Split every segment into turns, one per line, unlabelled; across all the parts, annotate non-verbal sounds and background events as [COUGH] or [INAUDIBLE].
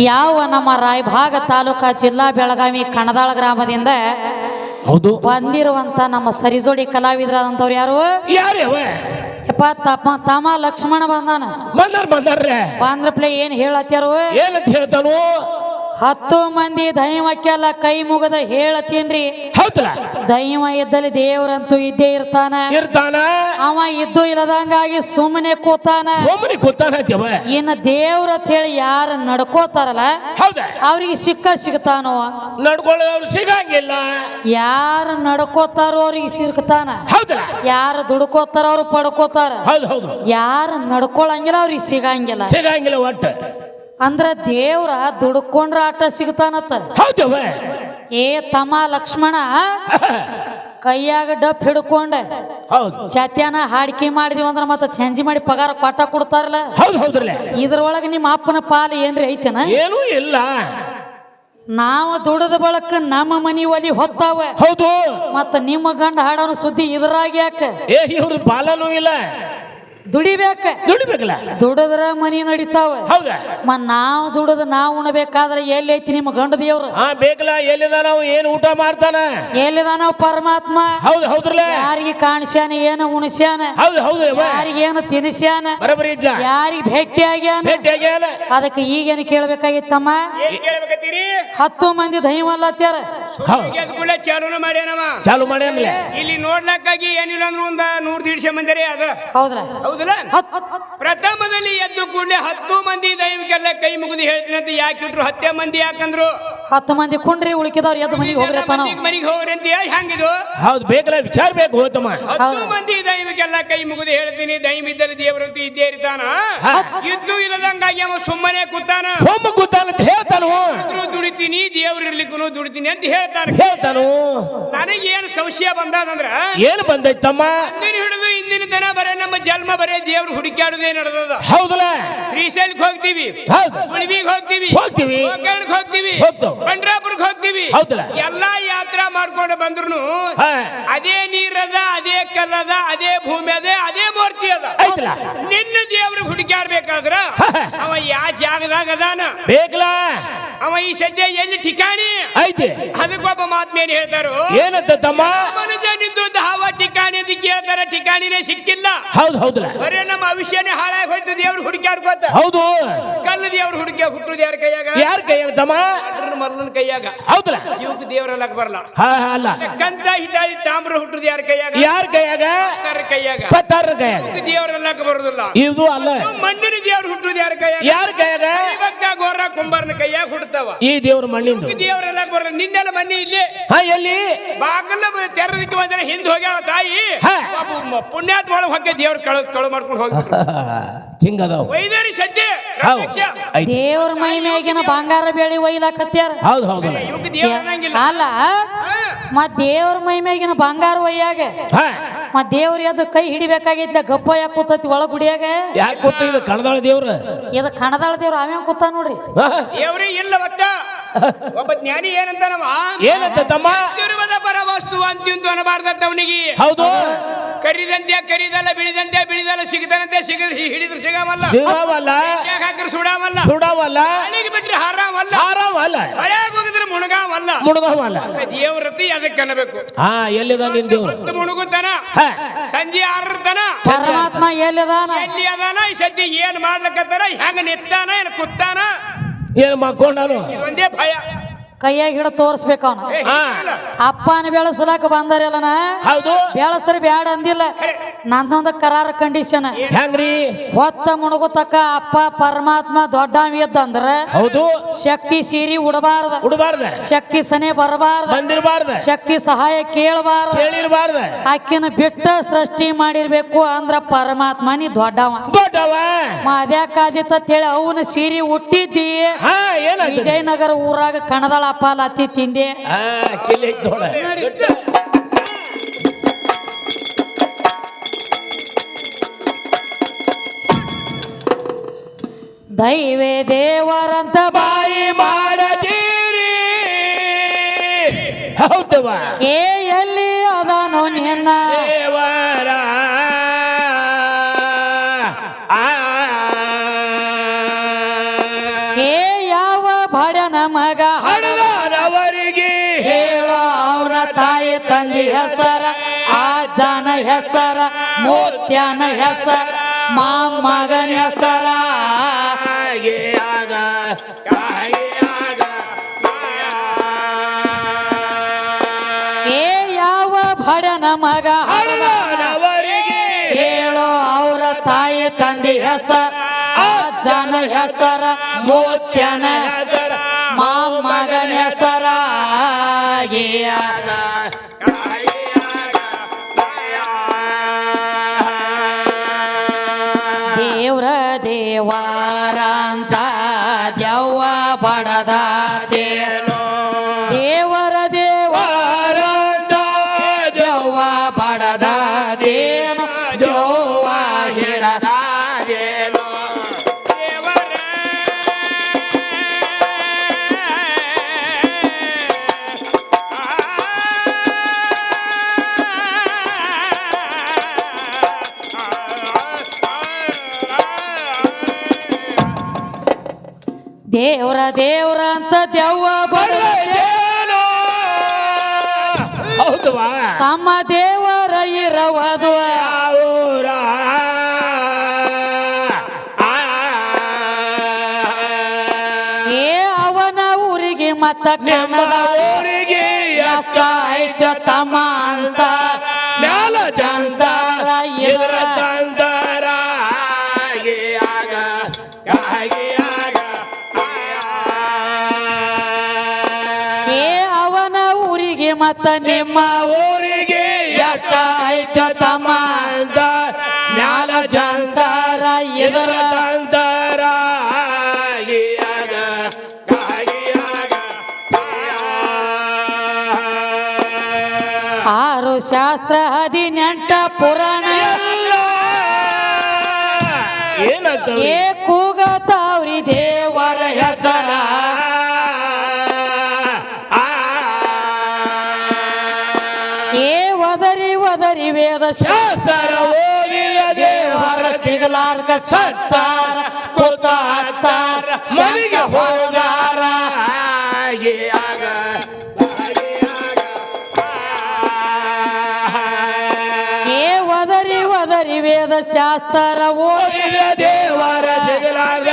ಯಾವ ನಮ್ಮ ರಾಯಭಾಗ ತಾಲೂಕ ಜಿಲ್ಲಾ ಬೆಳಗಾವಿ ಕಣದಾಳ ಗ್ರಾಮದಿಂದ
ಹೌದು.
ಬಂದಿರುವಂತ ನಮ್ಮ ಸರಿಜೋಡಿ ಕಲಾವಿದರಾದಂತವ್ರು ಯಾರು?
ಯಾರು
ಯಪ್ಪ ತಮ್ಮ ತಮ್ಮ ಲಕ್ಷ್ಮಣ ಬಂದಾನ.
ಬಂದಾರ ಬಂದಾರ್ರೆ.
ಬಂದ್ರಪ್ಲೆ ಏನ್ ಹೇಳತ್ತಾರು
ಏನಂತ ಹೇಳ್ತಾನು?
ಹತ್ತು ಮಂದಿ ದೈವಕ್ಕೆಲ್ಲ ಕೈ ಮುಗದ ಹೇಳತೀನ್ರಿ
ಹೌದಲ್ಲ
ದೈವ ಇದ್ದಲ್ಲಿ ದೇವರಂತೂ ಇದ್ದೇ ಇರ್ತಾನ.
ಇರ್ತಾನ?
ಅವ ಇದ್ದು ಇಲ್ಲದಂಗಾಗಿ ಸುಮ್ಮನೆ ಕೂತಾನ.
ಸುಮ್ಮನೆ ಕೂತಾನ
ಇನ್ನ ದೇವ್ರ ಅಂತ ಹೇಳಿ ಯಾರು ನಡ್ಕೋತಾರಲ್ಲ
ಹೌದ?
ಅವ್ರಿಗೆ ಸಿಕ್ಕ ಸಿಗ್ತಾನೋ.
ನಡ್ಕೊಳ್ಳೋರು ಸಿಗಂಗಿಲ್ಲ.
ಯಾರು ನಡ್ಕೋತಾರೋ ಅವ್ರಿಗೆ ಸಿಗ್ತಾನ.
ಹೌದಲ್ಲ
ಯಾರು ದುಡ್ಕೋತಾರ ಅವ್ರು ಪಡ್ಕೋತಾರ.
ಹೌದು ಹೌದು.
ಯಾರು ನಡ್ಕೊಳಂಗಿಲ್ಲ ಅವ್ರಿಗೆ ಸಿಗಂಗಿಲ್ಲ
ಒಟ್ಟ.
ಅಂದ್ರ ದೇವ್ರ ದುಡ್ಕೊಂಡ್ರ ಆಟ ಸಿಗ್ತಾನತ್ತ
ಹೌದವ
ಏ ತಮ್ಮ ಲಕ್ಷ್ಮಣ [LAUGHS] ಕೈಯಾಗ ಡಪ್ ಹಿಡ್ಕೊಂಡ.
ಹೌದು.
ಚಾತ್ಯಾನ ಹಾಡಿಕೆ ಮಾಡಿದ್ವಿ ಅಂದ್ರ ಮತ್ತೆ ಚಂಜಿ ಮಾಡಿ ಪಗಾರ ಪಾಠ ಕೊಡ್ತಾರಲ್ಲ.
ಹೌದು ಹೌದ್ರಲ್ಲ.
ಇದ್ರೊಳಗ ನಿಮ್ಮ ಅಪ್ಪನ ಪಾಲು ಏನ್ರಿ ಐತೆನ?
ಏನೂ ಇಲ್ಲ.
ನಾವು ದುಡದ ಬಳಕ ನಮ್ಮ ಮನಿ ಒಲಿ ಹೊತ್ತಾವ.
ಹೌದು.
ಮತ್ತ ನಿಮ್ಮ ಗಂಡ ಹಾಡೋನು ಸುದ್ದಿ ಇದ್ರಾಗ ಯಾಕ?
ಏ ಇವ್ರ ಪಾಲನೂ ಇಲ್ಲ.
ದುಡಿಬೇಕ.
ದುಡಿಬೇಕಲ್ಲ?
ದುಡದ್ರ ಮನಿ ನಡಿತಾವ.
ಹೌದ?
ಮ ನಾವು ದುಡದ ನಾವು ಉಣಬೇಕಾದ್ರೆ ಎಲ್ಲಿ ಐತಿ ನಿಮ್ಮ ಗಂಡ ದೇವ್ರು?
ಹಾ ಬೇಕಲ್ಲ ಎಲ್ಲಿದ ನಾವು ಏನ್ ಊಟ ಮಾಡ್ತಾನ?
ಎಲ್ಲಿದ ನಾವು ಪರಮಾತ್ಮ?
ಹೌದು ಹೌದ್ರಲ್ಲ?
ಯಾರಿಗೆ ಕಾಣಿಸ್ಯಾನ ಏನು ಉಣಿಸ್ಯಾನ?
ಹೌದು ಹೌದು.
ಯಾರಿಗೆ ಏನು ತಿನಿಸ್ಯಾನ?
ಬರಬರಿ ಇದ್ಲ?
ಯಾರಿಗೆ ಭೇಟಿ ಆಗ್ಯಾನ?
ಭೇಟಿ ಆಗ್ಯಾನ?
ಅದಕ್ಕೆ ಈಗೇನು ಕೇಳ್ಬೇಕಾಗಿತ್ತಮ್ಮ?
ಏನ್ ಕೇಳ್ಬೇಕತ್ತೀರಿ
ಹತ್ತು ಮಂದಿ ದೈವಲ್ಲತ್ಯಾರ
ಹೌದು.
ಗೆದ್ದ ಕೂಡ ಚಾಲೂನ ಮಾಡ್ಯಾನವ.
ಚಾಲು ಮಾಡ್ಯಾನಲ್ಲ
ಇಲ್ಲಿ ನೋಡ್ಲಕ್ಕಾಗಿ ಏನಿಲ್ಲ ಅಂದ್ರೆ ಒಂದ ನೂರ್ ದೀಡ್ಸೆ ಮಂದಿರೇ ಅದ.
ಹೌದ್ರ?
ಹೌದಲ್ಲ? ಪ್ರಥಮದಲ್ಲಿ ಎದ್ದು ಕೂಡಲೇ ಹತ್ತು ಮಂದಿ ದೈವಕ್ಕೆಲ್ಲ ಕೈ ಮುಗಿದು ಹೇಳ್ತೀನಿ ಅಂತ ಯಾಕೆ ಇಟ್ರು ಹತ್ತೆ ಮಂದಿ ಯಾಕಂದ್ರು?
ಹತ್ತು ಮಂದಿ ಕುಂಡ್ರಿ ಉಳಿಕಿದವ್ರು ಎದ್ದು ಮನೆಗೆ ಹೋಗ್ರತಾನ
ಮನೆಗೆ ಹೋಗ್ರಿ ಅಂತ ಹೆಂಗಿದು
ಹೌದು ಬೇಕಲ್ಲ ವಿಚಾರ ಬೇಕು ಹೋತಮ್ಮ.
ಹತ್ತು ಮಂದಿ ದೈವಕ್ಕೆಲ್ಲ ಕೈ ಮುಗಿದು ಹೇಳ್ತೀನಿ ದೈವ ಇದ್ದಲ್ಲಿ ದೇವರಂತೂ ಇದ್ದೇ ಇರ್ತಾನ. ಇದ್ದು ಇಲ್ಲದಂಗಾಗಿ ಅವ ಸುಮ್ಮನೆ ಕೂತಾನ.
ಹೋಮ ಕೂತಾನ ಅಂತ ಹೇಳ್ತಾನು
ದುಡಿತೀನಿ ದೇವ್ರ ಇರ್ಲಿಕ್ಕೂ ದುಡಿತೀನಿ ಅಂತ ಹೇಳ್ತಾನೆ.
ಹೇಳ್ತಾನು?
ನನಗೆ ಏನು ಸಂಶಯ ಬಂದಾದಂದ್ರ
ಏನು ಬಂದೈತಮ್ಮ?
ಹಿಡಿದು ಇಂದಿನ ದಿನ ಬರೇ ನಮ್ಮ ಜನ್ಮ ಬರೇ ದೇವ್ರ ಹುಡುಕ್ಯಾಡುದೇ ನಡೆದದ.
ಹೌದಲ್ಲ?
ಶ್ರೀಶೈಲಕ್ಕೆ ಹೋಗ್ತೀವಿ.
ಹೌದು.
ಉಳಿವಿಗೆ ಹೋಗ್ತೀವಿ.
ಹೋಗ್ತೀವಿ.
ಗೋಕರ್ಣಕ್ಕೆ ಹೋಗ್ತೀವಿ.
ಹೋಗ್ತಾವ್.
ಪಂಡ್ರಾಪುರಕ್ಕೆ ಹೋಗ್ತೀವಿ.
ಹೌದಲ್ಲ?
ಎಲ್ಲಾ ಯಾತ್ರಾ ಮಾಡ್ಕೊಂಡು ಬಂದ್ರು
ಹಾ.
ಅದೇ ನೀರದ ಅದೇ ಕಲ್ಲದ ಅದೇ ಭೂಮಿ ಅದ ಅದೇ ಮೂರ್ತಿ ಅದ
ಐತಲ್ಲ
ನಿನ್ನ ದೇವ್ರ ಹುಡುಕ್ಯಾಡ್ಬೇಕಾದ್ರ ಅವ ಯಾ ಜಾಗದಾಗ ಅದಾನ?
ಬೇಕಲ್ಲ?
ಅವ ಈ ಸದ್ಯ ಎಲ್ಲಿ ಠಿಕಾಣಿ?
ಐತಿ
ಅದಕ್ಕೊಬ್ಬ ಮಾತ್ಮೇನು ಹೇಳ್ತಾರೋ?
ಏನಂತ ತಮ್ಮ?
ಮನುಜನಿಂದು ಧಾವ ಠಿಕಾಣಿ ಕೇಳ್ತಾರೆ ಠಿಕಾಣಿನೇ ಸಿಕ್ಕಿಲ್ಲ.
ಹೌದು ಹೌದು
ಬರೇ ನಮ್ಮ ಭವಿಷ್ಯನೇ ಹಾಳಾಗಿ ಹೋಯ್ತು ದೇವ್ರು ಹುಡುಕಾಡ್ಕೋತ
ಹೌದು.
ಕಲ್ಲು ದೇವ್ರು ಹುಡುಕಿ ಹುಟ್ಟುದು ಯಾರ ಕೈಯಾಗ?
ಯಾರ ಕೈಯಾಗ ತಮ್ಮ?
ಮರಲನ ಕೈಯಾಗ.
ಹೌದಲ್ಲ
ಇವಕ್ಕೆ ದೇವ್ರಲ್ಲಕ್ ಬರಲ್ಲ
ಹಾ ಅಲ್ಲ.
ಕಂಚ ಹಿತಾಯಿ ತಾಮ್ರ ಹುಟ್ಟುದು ಯಾರ ಕೈಯಾಗ?
ಯಾರ ಕೈಯಾಗ?
ಯಾರ ಕೈಯಾಗ.
ಪತ್ತಾರ ಕೈಯಾಗ.
ಇವಕ್ಕೆ ದೇವ್ರಲ್ಲಕ್ ಬರೋದಿಲ್ಲ.
ಇದು ಅಲ್ಲ.
ಮಣ್ಣಿನ ದೇವ್ರು ಹುಟ್ಟುದು ಯಾರ ಕೈಯಾಗ?
ಯಾರ ಕೈಯಾಗ?
ಗೋರ ಕುಂಬಾರನ ಕೈಯಾಗ ಹುಡ್ತಾವ
ಈ ದೇವ್ರ ಮಣ್ಣಿನ
ದೇವ್ರೆಲ್ಲಕ್ ಬರಲ್ಲ. ನಿನ್ನೆಲ್ಲ ಮಣ್ಣಿ ಇಲ್ಲಿ.
ಹಾ ಎಲ್ಲಿ?
ಬಾಗಲ್ಲ ತೆರದಿಕ್ಕೆ ಬಂದ್ರೆ ಹಿಂದೆ ಹೋಗ್ಯಾವ ತಾಯಿ.
ಹಾ.
ಪಾಪ ಮ- ಪುಣ್ಯಾತ್ಮ ಒಳಗೆ ಹೊಕ್ಕೆ ದೇವ್ರ ಕಳು ಕಳು ಮಾಡ್ಕೊಂಡು ಹೋಗಿ [LAUGHS]
ಹಿಂಗದಾವ.
ವೈದ್ಯರಿ ಸದ್ಯ.
ದೇವ್ರ ಮೈ ಮೇಗಿನ ಬಂಗಾರ ಬೆಳಿ ಒಯ್ಲಾಕತ್ಯಾರ
ಹೌದು ಹೌದು.
ಇವಕ್ಕೆ ದೇವ್ರ ಅನ್ನಂಗಿಲ್ಲ.
ಅಲ್ಲ ಮತ್ ದೇವ್ರ ಮೈ ಮೇಗಿನ ಬಂಗಾರ ಒಯ್ಯಾಗ. ಮತ್ ದೇವ್ರ ಎದ್ದು ಕೈ ಹಿಡಿಬೇಕಾಗಿತ್ಲ ಗಪ್ಪ ಯಾಕೆ ಕೂತೈತಿ ಒಳ ಗುಡಿಯಾಗ?
ಯಾಕೆ ಕೂತ ಇದು ಕಣದಾಳ ದೇವ್ರ?
ಇದು ಕಣದಾಳ ದೇವ್ರ ಅವ್ಯಾವ ಕೂತ ನೋಡ್ರಿ.
ದೇವ್ರಿ ಇಲ್ಲ ಒಟ್ಟ [LAUGHS] ಒಬ್ಬ ಜ್ಞಾನಿ ಏನಂತ ನಮ್ಮ
ಏನಂತ ತಮ್ಮ?
ತಿರುವದ ಪರ ವಸ್ತು ಅಂತಿಂತು ಅನ್ನಬಾರ್ದಂತ ಅವನಿಗೆ
ಹೌದು.
ಕರಿದಂತೆ ಕರಿದಲ್ಲ ಬಿಳಿದಂತೆ ಬಿಳಿದಲ್ಲ ಸಿಗದಂತೆ ಸಿಗದ್ರೆ ಹಿಡಿದ್ರು ಸಿಗಮಲ್ಲ
ಸಿಗಾವಲ್ಲ.
ಯಾಕ್ ಸುಡಾವಲ್ಲ ಸುಡಾವಲ್ಲ.
ಸುಡವಲ್ಲ.
ಅಲ್ಲಿಗೆ ಬಿಟ್ರೆ ಹಾರಾವಲ್ಲ.
ಹಾರಾವಲ್ಲ.
ಹಳ್ಯಾಗ ಹೋಗಿದ್ರೆ ಮುಣಗಾವಲ್ಲ.
ಮುಣಗಾವಲ್ಲ.
ದೇವ್ರತಿ ಅದಕ್ಕೆ ಅನ್ನಬೇಕು.
ಹಾ ಎಲ್ಲಿದ ನಿನ್ ದೇವ್ರು?
ಮುಣಗುತ್ತಾನ
ಹಾ.
ಸಂಜೆ ಆರರ್ತಾನ.
ಪರಮಾತ್ಮ ಎಲ್ಲಿದಾನ?
ಎಲ್ಲಿ ಅದಾನ ಈ ಸದ್ಯ ಏನ್ ಮಾಡ್ಲಕತ್ತಾರ ಹೆಂಗ ನಿತ್ತಾನ ಏನ್ ಕುತ್ತಾನ
ಏನು ಮಕ್ಕೊಂಡಾನು
ಭಯ.
ಕೈಯಾಗ ಹಿಡ ತೋರಿಸ್ಬೇಕು ಅವನು.
ಹಾ.
ಅಪ್ಪನ ಬೆಳೆಸಲಾಕ ಬಂದಾರಲ್ಲನ
ಹೌದು.
ಬೆಳಸ್ರಿ ಬ್ಯಾಡ ಅಂದಿಲ್ಲ. ನಂದೊಂದು ಕರಾರ ಕಂಡೀಷನ್
ಹೆಂಗ್ರಿ?
ಹೊತ್ತ ಮುಣಗುತಕ್ಕ ಅಪ್ಪ ಪರಮಾತ್ಮ ದೊಡ್ಡ ಇದ್ದಂದ್ರ
ಹೌದು.
ಶಕ್ತಿ ಸೀರಿ ಉಡಬಾರ್ದ.
ಉಡಬಾರ್ದ.
ಶಕ್ತಿ ಸನೆ ಬರಬಾರ್ದ.
ಬಂದಿರಬಾರ್ದ.
ಶಕ್ತಿ ಸಹಾಯ ಕೇಳಬಾರ್ದ.
ಕೇಳಿರಬಾರ್ದ.
ಆಕಿನ ಬಿಟ್ಟ ಸೃಷ್ಟಿ ಮಾಡಿರ್ಬೇಕು ಅಂದ್ರ ಪರಮಾತ್ಮ ನೀ ದೊಡ್ಡವ.
ದೊಡ್ಡವ
ಮದ್ಯಾಕಾದಿತ್ತ ಹೇಳಿ ಅವನ ಸೀರಿ ಹುಟ್ಟಿದ್ದಿ
ಹಾ ಏನಾಯ್ತು
ವಿಜಯನಗರ ಊರಾಗ ಕಣದಳ ಅಪ್ಪ ಲತ್ತಿ ತಿಂದೆ. ದೈವೇ ದೇವರಂತ
ಬಾಯಿ ಮಾಡತೀರಿ. ಹೌದವ
ಏ ಎಲ್ಲಿ ಅದನು ನಿನ್ನ?
ದೇವರ. ಏ ಯಾವ ಬಡನ ಮಗ? ಹಡದವರಿಗೆ ಹೇಳ ಅವರ ತಾಯಿ ತಂದೆ ಹೆಸರ ಆ
ಜನ ಹೆಸರ ಮೋತ್ಯನ ಹೆಸರ ಮಾಮಗನ ಹೆಸರ.
ಕಾಗೆಯಾಗ
ಏ ಯಾವ ಬಡನ ಮಗ
ಹರನವರಿಗೆ
ಹೇಳೋ ಅವರ ತಾಯಿ ತಂದೆ ಹೆಸರ ಅಜ್ಜನ ಹೆಸರ ಮೂತ್ಯನ
ಹೆಸರ
ಮಾಮಗನ ಹೆಸರ ದೇವ್ರ ದೇವಾರ ದೇವ್ರ ದೇವ್ರ ಅಂತ ದೆವ್ವ ಬಡದ
ಹೌದವಾ
ತಮ್ಮ ದೇವರ ಇರವದು?
ಆ.
ಏ ಅವನ ಊರಿಗೆ ಮತ್ತ ಕನ್ನಡ.
ಊರಿಗೆ
ಎಷ್ಟ ಐತ ತಮ್ಮ ಅಂತ. ಮತ್ತ ನಿಮ್ಮ
ಊರಿಗೆ
ಎಷ್ಟ ಐತ ತಮ್ಮ
ಅಂತ ಮ್ಯಾಲ ಜಂತಾರ ಇದರ ಚಂದಾರ ಹಾಗೆಯಾಗ ಹಾಗೆಯಾಗ
ಆರು ಶಾಸ್ತ್ರ ಹದಿನೆಂಟ ಪುರಾಣ.
ಏನಂತ
ಏ ಕೂಗತಾವ್ರಿ ದೇವರ ಒದರಿ ವೇದ
ಶಾಸ್ತ್ರ ಓದಿಲ್ಲ
ದೇವರ ಸಿಗಲಾರ್ದ ಸತ್ತಾರ ಕೂತ ಹತ್ತಾರ
ಮನೆಗೆ ಹೋಗಾರ.
ಏ ಒದರಿ ಒದರಿ ವೇದ ಶಾಸ್ತ್ರ ಓದಿ
ಓದಿಲ್ಲ ದೇವರ ಸಿಗಲಾರ್ದ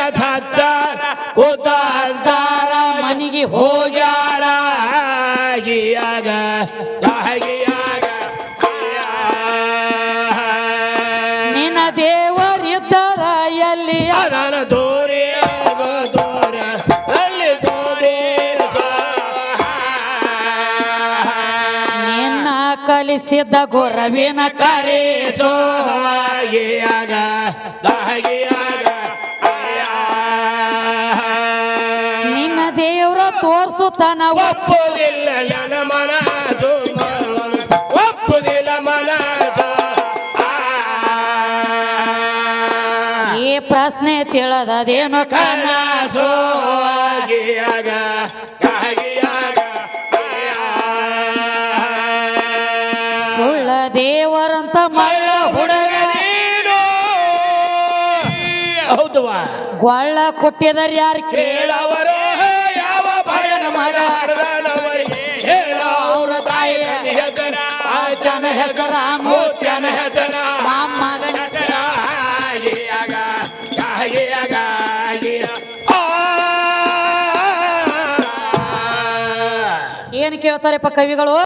ಆಗೋ ಅಲ್ಲಿ ತೋರೇಸ.
ನಿನ್ನ ಕಲಿಸಿದ ಗುರವಿನ ಕರೆಸೋ
ಹಾಗಿಯಾಗ ಹಾಗಿಯಾಗ
ನಿನ್ನ ದೇವ್ರ ತೋರ್ಸುತ್ತಾನ
ಒಪ್ಪಲಿಲ್ಲ ನನ್ನ
ಪ್ರಶ್ನೆ
ಕನಸೋ ಹಾಗಿಯಾಗ ಹಾಗಿಯಾಗ
ಸುಳ್ಳ ದೇವರಂತ ಮಳ್ಳ ಹುಡುಗ
ಹೌದವಾ
ಗೊಳ್ಳ ಕೊಟ್ಟಿದರ್ ಯಾರು ಕೇಳ
ಕೇಳವರು ಯಾವ ಭಯನ ಮಗ ಅವರ ಹೇಳೋ
ಅವ್ರ ತಾಯಿ
ಹೆಸರ
ಅಜ್ಜನ ಹೆಸರ
ಮೂತ್ಯನ
ಕೇಳ್ತಾರಪ್ಪ ಕವಿಗಳು.